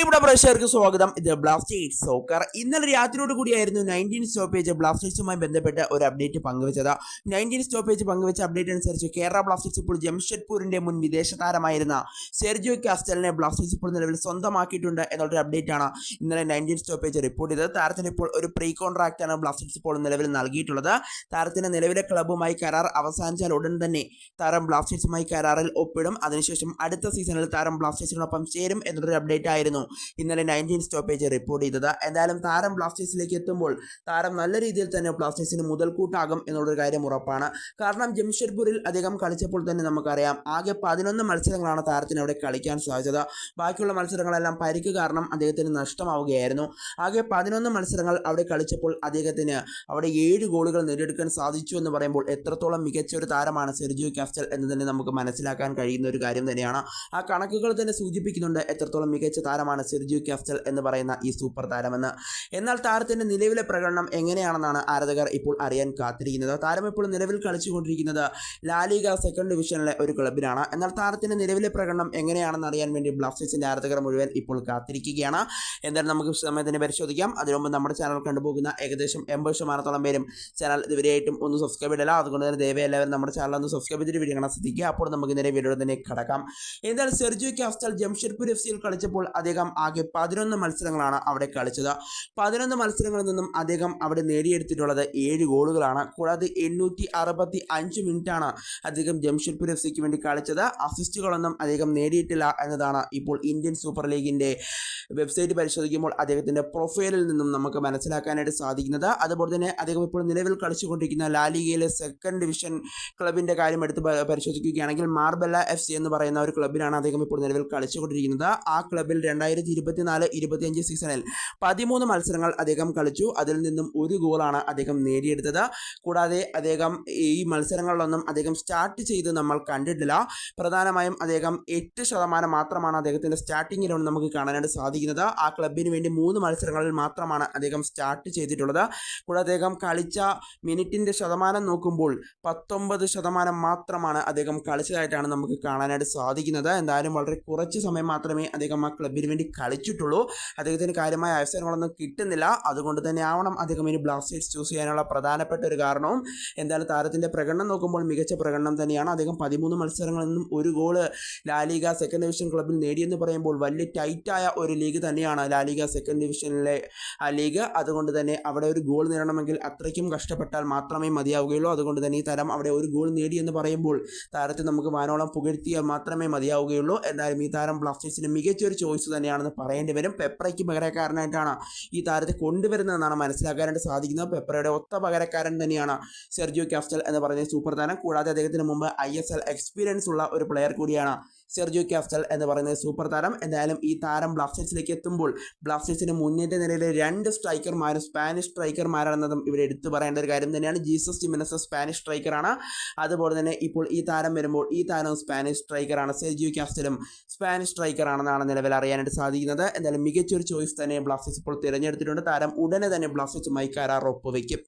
പ്രിയപ്പെട്ട പ്രേക്ഷകർക്ക് സ്വാഗതം. ഇത് ബ്ലാസ്റ്റേഴ്സ് സോക്കർ ഇന്നലെ രാത്രിയോട് കൂടിയായിരുന്നു നയന്റീൻ സ്റ്റോപ്പേജ് ബ്ലാസ്റ്റേഴ്സുമായി ബന്ധപ്പെട്ട ഒരു അപ്ഡേറ്റ് പങ്കുവച്ചത്. നയന്റീൻ സ്റ്റോപ്പേജ് പങ്കുവച്ച അപ്ഡേറ്റ് അനുസരിച്ച് കേരള ബ്ലാസ്റ്റേഴ്സ് ഇപ്പോൾ ജംഷഡ്പൂരിന്റെ മുൻ വിദേശ താരമായിരുന്ന സെർജിയോ കാസ്റ്റലിനെ ബ്ലാസ്റ്റേഴ്സ് ഇപ്പോൾ നിലവിൽ സ്വന്തമാക്കിയിട്ടുണ്ട് എന്നുള്ളൊരു അപ്ഡേറ്റ് ആണ് ഇന്നലെ നയന്റീൻ സ്റ്റോപ്പേജ് റിപ്പോർട്ട് ചെയ്തത്. താരത്തിന് ഇപ്പോൾ ഒരു പ്രീ കോൺട്രാക്റ്റ് ആണ് ബ്ലാസ്റ്റേഴ്സ് ഇപ്പോൾ നിലവിൽ നൽകിയിട്ടുള്ളത്. താരത്തിന് നിലവിലെ ക്ലബ്ബുമായി കരാർ അവസാനിച്ചാൽ ഉടൻ തന്നെ താരം ബ്ലാസ്റ്റേഴ്സുമായി കരാറിൽ ഒപ്പിടും. അതിനുശേഷം അടുത്ത സീസണിൽ താരം ബ്ലാസ്റ്റേഴ്സിനൊപ്പം ചേരും എന്നൊരു അപ്ഡേറ്റ് ആയിരുന്നു. ഇന്നലെ നയന്റീൻ സ്റ്റോപ്പേജ് റിപ്പോർട്ട് ചെയ്തത്. എന്തായാലും താരം ബ്ലാസ്റ്റേഴ്സിലേക്ക് എത്തുമ്പോൾ താരം നല്ല രീതിയിൽ തന്നെ ബ്ലാസ്റ്റേഴ്സിന് മുതൽക്കൂട്ടാകും എന്നുള്ളൊരു കാര്യം ഉറപ്പാണ്. കാരണം ജംഷഡ്പൂരിൽ അദ്ദേഹം കളിച്ചപ്പോൾ തന്നെ നമുക്കറിയാം ആകെ പതിനൊന്ന് മത്സരങ്ങളാണ് താരത്തിന് അവിടെ കളിക്കാൻ സാധിച്ചത്. ബാക്കിയുള്ള മത്സരങ്ങളെല്ലാം പരിക്ക് കാരണം അദ്ദേഹത്തിന് നഷ്ടമാവുകയായിരുന്നു. ആകെ പതിനൊന്ന് മത്സരങ്ങൾ അവിടെ കളിച്ചപ്പോൾ അദ്ദേഹത്തിന് അവിടെ ഏഴ് ഗോളുകൾ നേടിയെടുക്കാൻ സാധിച്ചു എന്ന് പറയുമ്പോൾ എത്രത്തോളം മികച്ച ഒരു താരമാണ് സെർജിയോ കാസ്റ്റൽ എന്ന് തന്നെ നമുക്ക് മനസ്സിലാക്കാൻ കഴിയുന്ന ഒരു കാര്യം തന്നെയാണ്. ആ കണക്കുകൾ തന്നെ സൂചിപ്പിക്കുന്നുണ്ട് എത്രത്തോളം മികച്ച താരമാണ് സെർജിയോ കാസ്റ്റൽ എന്ന് പറയുന്ന ഈ സൂപ്പർ താരമെന്ന്. എന്നാൽ താരത്തിന്റെ നിലവിലെ പ്രകടനം എങ്ങനെയാണെന്നാണ് ആരാധകർ ഇപ്പോൾ അറിയാൻ കാത്തിരിക്കുന്നത്. താരം ഇപ്പോൾ നിലവിൽ കളിച്ചുകൊണ്ടിരിക്കുന്നത് ലാലിക സെക്കൻഡ് ഡിവിഷനിലെ ഒരു ക്ലബിലാണ് എന്നാൽ താരത്തിന്റെ നിലവിലെ പ്രകടനം എങ്ങനെയാണെന്ന് അറിയാൻ വേണ്ടി ബ്ലാസ്റ്റേഴ്സിന്റെ ആരാധകർ മുഴുവൻ ഇപ്പോൾ കാത്തിരിക്കുകയാണ്. എന്തായാലും നമുക്ക് സമയത്തിന് പരിശോധിക്കാം. അതിനു മുമ്പ് നമ്മുടെ ചാനൽ കണ്ടുപോകുന്ന ഏകദേശം എൺപത് ശതമാനത്തോളം പേരും ചാനൽ ഇതുവരെയായിട്ടും ഒന്ന് സബ്സ്ക്രൈബ് ഇടില്ല അതുകൊണ്ട് തന്നെ ദയവേ എല്ലാവരും നമ്മുടെ ചാനൽ ഒന്ന് സബ്സ്ക്രൈബ് ചെയ്തിട്ട് വീഡിയോ ശ്രദ്ധിക്കുക. അപ്പോൾ നമുക്ക് നേരെ വീഡിയോ തന്നെ കടക്കാം. എന്തായാലും സെർജിയോ കാസ്റ്റൽ ജംഷഡ്പൂർ എഫ് സിയിൽ കളിച്ചപ്പോൾ അദ്ദേഹം ആകെ പതിനൊന്ന് മത്സരങ്ങളാണ് അവിടെ കളിച്ചത്. പതിനൊന്ന് മത്സരങ്ങളിൽ നിന്നും അദ്ദേഹം അവിടെ നേടിയെടുത്തിട്ടുള്ളത് ഏഴ് ഗോളുകളാണ്. കൂടാതെ എണ്ണൂറ്റി അറുപത്തി അഞ്ച് മിനിറ്റാണ് അദ്ദേഹം ജംഷഡ്പൂർ എഫ് സിക്ക് വേണ്ടി കളിച്ചത്. അസിസ്റ്റുകളൊന്നും അദ്ദേഹം നേടിയിട്ടില്ല എന്നതാണ് ഇപ്പോൾ ഇന്ത്യൻ സൂപ്പർ ലീഗിന്റെ വെബ്സൈറ്റ് പരിശോധിക്കുമ്പോൾ അദ്ദേഹത്തിന്റെ പ്രൊഫൈലിൽ നിന്നും നമുക്ക് മനസ്സിലാക്കാനായിട്ട് സാധിക്കുന്നത്. അതുപോലെ തന്നെ അദ്ദേഹം ഇപ്പോൾ നിലവിൽ കളിച്ചുകൊണ്ടിരിക്കുന്ന ലാലിഗയിലെ സെക്കൻഡ് ഡിവിഷൻ ക്ലബിന്റെ കാര്യം എടുത്ത് പരിശോധിക്കുകയാണെങ്കിൽ മാർബല്ല എഫ് സി എന്ന് പറയുന്ന ഒരു ക്ലബിലാണ് അദ്ദേഹം ഇപ്പോൾ നിലവിൽ കളിച്ചുകൊണ്ടിരിക്കുന്നത്. ആ ക്ലബിൽ രണ്ടായിരത്തി ഇരുപത്തിനാല് ഇരുപത്തിയഞ്ച് സീസണിൽ പതിമൂന്ന് മത്സരങ്ങൾ അദ്ദേഹം കളിച്ചു. അതിൽ നിന്നും ഒരു ഗോളാണ് അദ്ദേഹം നേടിയെടുത്തത്. കൂടാതെ അദ്ദേഹം ഈ മത്സരങ്ങളിലൊന്നും അദ്ദേഹം സ്റ്റാർട്ട് ചെയ്ത് നമ്മൾ കണ്ടിട്ടില്ല. പ്രധാനമായും അദ്ദേഹം എട്ട് ശതമാനം മാത്രമാണ് അദ്ദേഹത്തിന്റെ സ്റ്റാർട്ടിങ്ങിലാണ് നമുക്ക് കാണാനായിട്ട് സാധിക്കുന്നത്. ആ ക്ലബിന് വേണ്ടി മൂന്ന് മത്സരങ്ങളിൽ മാത്രമാണ് അദ്ദേഹം സ്റ്റാർട്ട് ചെയ്തിട്ടുള്ളത്. കൂടാതെ അദ്ദേഹം കളിച്ച മിനിറ്റിന്റെ ശതമാനം നോക്കുമ്പോൾ പത്തൊമ്പത് ശതമാനം മാത്രമാണ് അദ്ദേഹം കളിച്ചതായിട്ടാണ് നമുക്ക് കാണാനായിട്ട് സാധിക്കുന്നത്. എന്തായാലും വളരെ കുറച്ച് സമയം മാത്രമേ അദ്ദേഹം ആ ക്ലബിന് വേണ്ടി കളിച്ചിട്ടുള്ളൂ. അദ്ദേഹത്തിന് കാര്യമായ അവസരങ്ങളൊന്നും കിട്ടുന്നില്ല. അതുകൊണ്ട് തന്നെ ആവണം അദ്ദേഹം ഇനി ബ്ലാസ്റ്റേഴ്സ് ചൂസ് ചെയ്യാനുള്ള പ്രധാനപ്പെട്ട ഒരു കാരണവും. എന്തായാലും താരത്തിന്റെ പ്രകടനം നോക്കുമ്പോൾ മികച്ച പ്രകടനം തന്നെയാണ്. അദ്ദേഹം പതിമൂന്ന് മത്സരങ്ങളിൽ നിന്നും ഒരു ഗോൾ ലാലിഗ സെക്കൻഡ് ഡിവിഷൻ ക്ലബിൽ നേടിയെന്ന് പറയുമ്പോൾ വലിയ ടൈറ്റായ ഒരു ലീഗ് തന്നെയാണ് ലാലിഗ സെക്കൻഡ് ഡിവിഷനിലെ ആ ലീഗ്. അതുകൊണ്ട് തന്നെ അവിടെ ഒരു ഗോൾ നേടണമെങ്കിൽ അത്രയ്ക്കും കഷ്ടപ്പെട്ടാൽ മാത്രമേ മതിയാവുകയുള്ളൂ. അതുകൊണ്ട് തന്നെ ഈ തരം അവിടെ ഒരു ഗോൾ നേടി എന്ന് പറയുമ്പോൾ താരത്തെ നമുക്ക് വാനോളം പുകഴ്ത്തിയാൽ മാത്രമേ മതിയാവുകയുള്ളൂ. എന്തായാലും ഈ താരം ബ്ലാസ്റ്റേഴ്സിന് മികച്ചൊരു ചോയ്സ് തന്നെയാണെന്ന് പറയേണ്ടി വരും. പെപ്രയ്ക്ക് പകരക്കാരനായിട്ടാണ് ഈ താരത്തെ കൊണ്ടുവരുന്നതെന്നാണ് മനസ്സിലാക്കാനായിട്ട് സാധിക്കുന്നത്. പെപ്രയുടെ ഒത്ത പകരക്കാരൻ തന്നെയാണ് സെർജിയോ കാസ്റ്റൽ എന്ന് പറയുന്ന സൂപ്പർ താരം. കൂടാതെ അദ്ദേഹത്തിന് മുമ്പ് ഐ എസ് എൽ എക്സ്പീരിയൻസ് ഉള്ള ഒരു പ്ലെയർ കൂടിയാണ് സെർജിയോ കാസ്റ്റൽ എന്ന് പറയുന്ന സൂപ്പർ താരം. എന്തായാലും ഈ താരം ബ്ലാസ്റ്റേഴ്സിലേക്ക് എത്തുമ്പോൾ ബ്ലാസ്റ്റേഴ്സിന് മുന്നേറ്റ നിലയിലെ രണ്ട് സ്ട്രൈക്കർമാരും സ്പാനിഷ് സ്ട്രൈക്കർമാരാണെന്നതും ഇവിടെ എടുത്തു പറയേണ്ട ഒരു കാര്യം തന്നെയാണ്. ജീസസ് ജിമിനസ് സ്പാനിഷ് സ്ട്രൈക്കറാണ് അതുപോലെ തന്നെ ഇപ്പോൾ ഈ താരം വരുമ്പോൾ ഈ താരം സ്പാനിഷ് സ്ട്രൈക്കറാണ് സെർജിയോ കാസ്റ്റലും സ്പാനിഷ് സ്ട്രൈക്കറാണെന്നാണ് നിലവിൽ അറിയാനായിട്ട് സാധിക്കുന്നത്. എന്തായാലും മികച്ചൊരു ചോയ്സ് തന്നെ ബ്ലാസ്റ്റേഴ്സ് ഇപ്പോൾ തിരഞ്ഞെടുത്തിട്ടുണ്ട്. താരം ഉടനെ തന്നെ ബ്ലാസ്റ്റേഴ്സുമായി കരാർ ഒപ്പുവെക്കും.